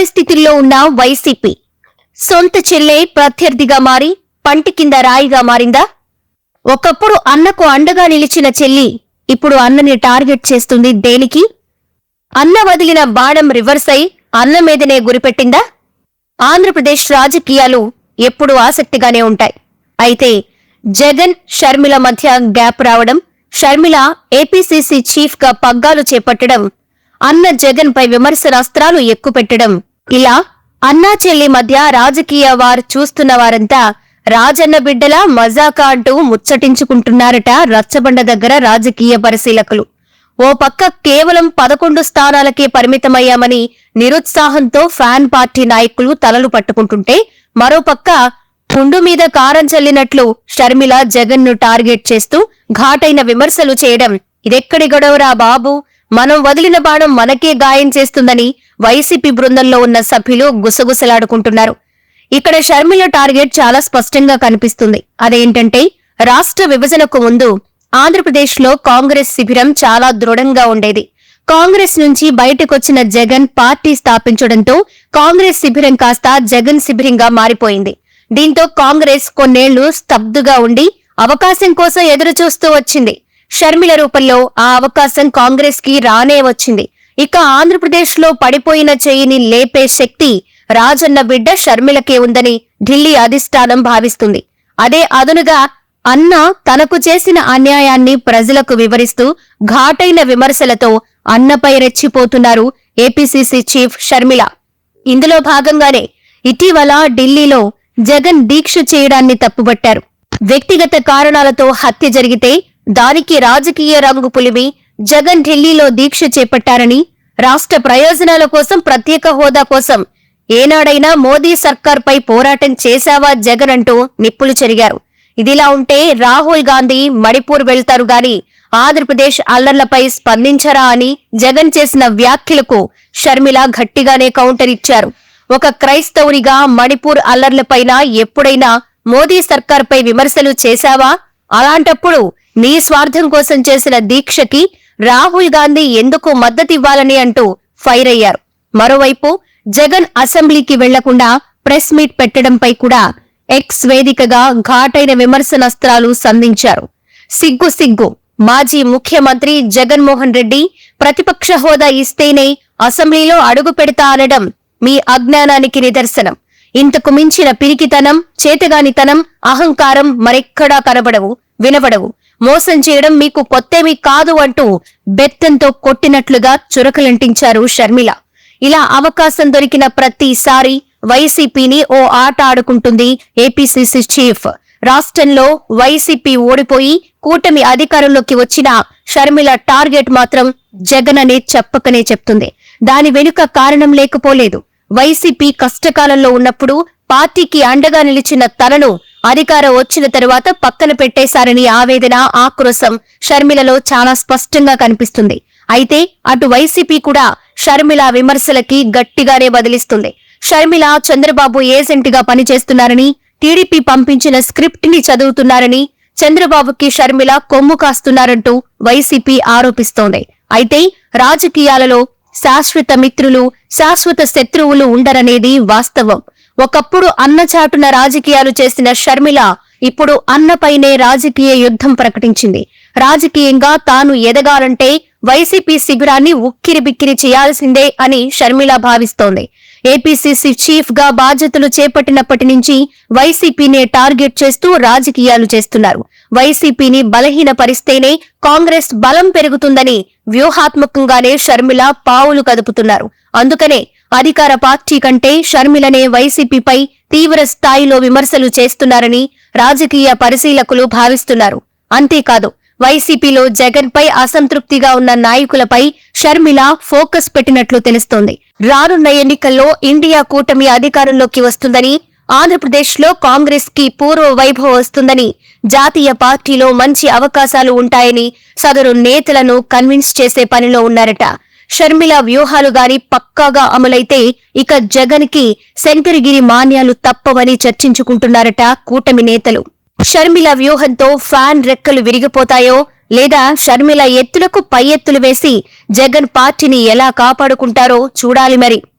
పరిస్థితుల్లో ఉన్న వైసీపీ సొంత చెల్లె ప్రత్యర్థిగా మారి పంటి కింద రాయిగా మారిందా? ఒకప్పుడు అన్నకు అండగా నిలిచిన చెల్లి ఇప్పుడు అన్నని టార్గెట్ చేస్తుంది దేనికి? అన్న వదిలిన బాణం రివర్స్ అయి అన్న మీదనే గురిపెట్టిందా? ఆంధ్రప్రదేశ్ రాజకీయాలు ఎప్పుడూ ఆసక్తిగానే ఉంటాయి. అయితే జగన్ షర్మిల మధ్య గ్యాప్ రావడం షర్మిల ఏపీసీసీ చీఫ్గా పగ్గాలు చేపట్టడం అన్న జగన్ పై విమర్శనాస్త్రాలు ఎక్కుపెట్టడం ఇలా అన్నా చెల్లి మధ్య రాజకీయ వారు చూస్తున్న వారంతా రాజన్న బిడ్డల మజాకా అంటూ ముచ్చటించుకుంటున్నారట రచ్చబండ దగ్గర రాజకీయ పరిశీలకులు. ఓ పక్క కేవలం పదకొండు స్థానాలకే పరిమితమయ్యామని నిరుత్సాహంతో ఫ్యాన్ పార్టీ నాయకులు తలలు పట్టుకుంటుంటే మరోపక్క పుండు మీద కారం చల్లినట్లు షర్మిల జగన్ను టార్గెట్ చేస్తూ ఘాటైన విమర్శలు చేయడం. ఇదెక్కడి గొడవరా బాబు? మనం వదిలిన బాణం మనకే గాయం చేస్తుందని వైసీపీ బృందంలో ఉన్న సభ్యులు గుసగుసలాడుకుంటున్నారు. ఇక్కడ షర్మిల టార్గెట్ చాలా స్పష్టంగా కనిపిస్తుంది. అదేంటంటే రాష్ట్ర విభజనకు ముందు ఆంధ్రప్రదేశ్లో కాంగ్రెస్ శిబిరం చాలా దృఢంగా ఉండేది. కాంగ్రెస్ నుంచి బయటకొచ్చిన జగన్ పార్టీ స్థాపించడంతో కాంగ్రెస్ శిబిరం కాస్త జగన్ శిబిరంగా మారిపోయింది. దీంతో కాంగ్రెస్ కొన్నేళ్ళు స్తబ్దుగా ఉండి అవకాశం కోసం ఎదురు చూస్తూ వచ్చింది. షర్మిల రూపంలో ఆ అవకాశం కాంగ్రెస్కి రానే వచ్చింది. ఇక ఆంధ్రప్రదేశ్లో పడిపోయిన చెయ్యిని లేపే శక్తి రాజన్న బిడ్డ షర్మిలకే ఉందని ఢిల్లీ అధిష్టానం భావిస్తుంది. అదే అదునుగా అన్న తనకు చేసిన అన్యాయాన్ని ప్రజలకు వివరిస్తూ ఘాటైన విమర్శలతో అన్నపై రెచ్చిపోతున్నారు ఏపీసీసీ చీఫ్ షర్మిల. ఇందులో భాగంగానే ఇటీవల ఢిల్లీలో జగన్ దీక్ష చేయడాన్ని తప్పుబట్టారు. వ్యక్తిగత కారణాలతో హత్య జరిగితే దానికి రాజకీయ రంగు పులిమి జగన్ ఢిల్లీలో దీక్ష చేపట్టారని రాష్ట్ర ప్రయోజనాల కోసం ప్రత్యేక హోదా కోసం ఏనాడైనా మోదీ సర్కార్పై పోరాటం చేశావా జగన్ అంటూ నిప్పులు చెరిగారు. ఇదిలా ఉంటే రాహుల్ గాంధీ మణిపూర్ వెళ్తారు గాని ఆంధ్రప్రదేశ్ అల్లర్లపై స్పందించరా అని జగన్ చేసిన వ్యాఖ్యలకు షర్మిల గట్టిగానే కౌంటర్ ఇచ్చారు. ఒక క్రైస్తవునిగా మణిపూర్ అల్లర్లపైన ఎప్పుడైనా మోదీ సర్కార్పై విమర్శలు చేశావా? అలాంటప్పుడు నీ స్వార్థం కోసం చేసిన దీక్షకి రాహుల్ గాంధీ ఎందుకు మద్దతివ్వాలని అంటూ ఫైర్ అయ్యారు. మరోవైపు జగన్ అసెంబ్లీకి వెళ్ళకుండా ప్రెస్ మీట్ పెట్టడంపై కూడా ఎక్స్ వేదికగా ఘాటైన విమర్శనాస్త్రాలు సంధించారు. సిగ్గు సిగ్గు. మాజీ ముఖ్యమంత్రి జగన్మోహన్ రెడ్డి ప్రతిపక్ష హోదా ఇస్తేనే అసెంబ్లీలో అడుగు పెడతా అనడం మీ అజ్ఞానానికి నిదర్శనం. ఇంతకు మించిన పిరికితనం చేతగానితనం అహంకారం మరెక్కడా కనబడవు వినబడవు. మోసం చేయడం మీకు కొత్తేమీ కాదు అంటూ బెత్తంతో కొట్టినట్లుగా చురకలంటించారు షర్మిల. ఇలా అవకాశం దొరికిన ప్రతిసారి వైసీపీని ఓ ఆట ఆడుకుంటుంది ఏపీసీసీ చీఫ్. రాష్ట్రంలో వైసీపీ ఓడిపోయి కూటమి అధికారంలోకి వచ్చిన షర్మిల టార్గెట్ మాత్రం జగన్ అనే చెప్పకనే చెప్తుంది. దాని వెనుక కారణం లేకపోలేదు. వైసీపీ కష్టకాలంలో ఉన్నప్పుడు పార్టీకి అండగా నిలిచిన తనను అధికారం వచ్చిన తరువాత పక్కన పెట్టేశారని ఆవేదన ఆక్రోశం షర్మిలలో చాలా స్పష్టంగా కనిపిస్తుంది. అయితే అటు వైసీపీ కూడా షర్మిల విమర్శలకి గట్టిగానే బదిలిస్తుంది. షర్మిల చంద్రబాబు ఏజెంట్గా పనిచేస్తున్నారని టీడీపీ పంపించిన స్క్రిప్ట్ని చదువుతున్నారని చంద్రబాబుకి షర్మిల కొమ్ము కాస్తున్నారంటూ వైసీపీ ఆరోపిస్తోంది. అయితే రాజకీయాలలో శాశ్వత మిత్రులు శాశ్వత శత్రువులు ఉండరనేది వాస్తవం. ఒకప్పుడు అన్నచాటున రాజకీయాలు చేసిన షర్మిల ఇప్పుడు అన్నపైనే రాజకీయ యుద్ధం ప్రకటించింది. రాజకీయంగా తాను ఎదగాలంటే వైసీపీ శిబిరాన్ని ఉక్కిరి బిక్కిరి చేయాల్సిందే అని షర్మిల భావిస్తోంది. ఏపీసీసీ చీఫ్గా బాధ్యతలు చేపట్టినప్పటి నుంచి వైసీపీనే టార్గెట్ చేస్తూ రాజకీయాలు చేస్తున్నారు. వైసీపీని బలహీనపరిస్తేనే కాంగ్రెస్ బలం పెరుగుతుందని వ్యూహాత్మకంగానే షర్మిల పావులు కదుపుతున్నారు. అందుకనే అధికార పార్టీ కంటే షర్మిలనే వైసీపీపై తీవ్ర స్థాయిలో విమర్శలు చేస్తున్నారని రాజకీయ పరిశీలకులు భావిస్తున్నారు. అంతేకాదు వైసీపీలో జగన్ పై అసంతృప్తిగా ఉన్న నాయకులపై షర్మిల ఫోకస్ పెట్టినట్లు తెలుస్తోంది. రానున్న ఎన్నికల్లో ఇండియా కూటమి అధికారంలోకి వస్తుందని ఆంధ్రప్రదేశ్లో కాంగ్రెస్కి పూర్వ వైభవం వస్తుందని జాతీయ పార్టీలో మంచి అవకాశాలు ఉంటాయని సదరు నేతలను కన్విన్స్ చేసే పనిలో ఉన్నారట. షర్మిల వ్యూహాలు గాని పక్కాగా అమలైతే ఇక జగన్కి శంకరగిరి మాన్యాలు తప్పవని చర్చించుకుంటున్నారట కూటమి నేతలు. షర్మిల వ్యూహంతో ఫ్యాన్ రెక్కలు విరిగిపోతాయో లేదా షర్మిల ఎత్తులకు పై ఎత్తులు వేసి జగన్ పార్టీని ఎలా కాపాడుకుంటారో చూడాలి మరి.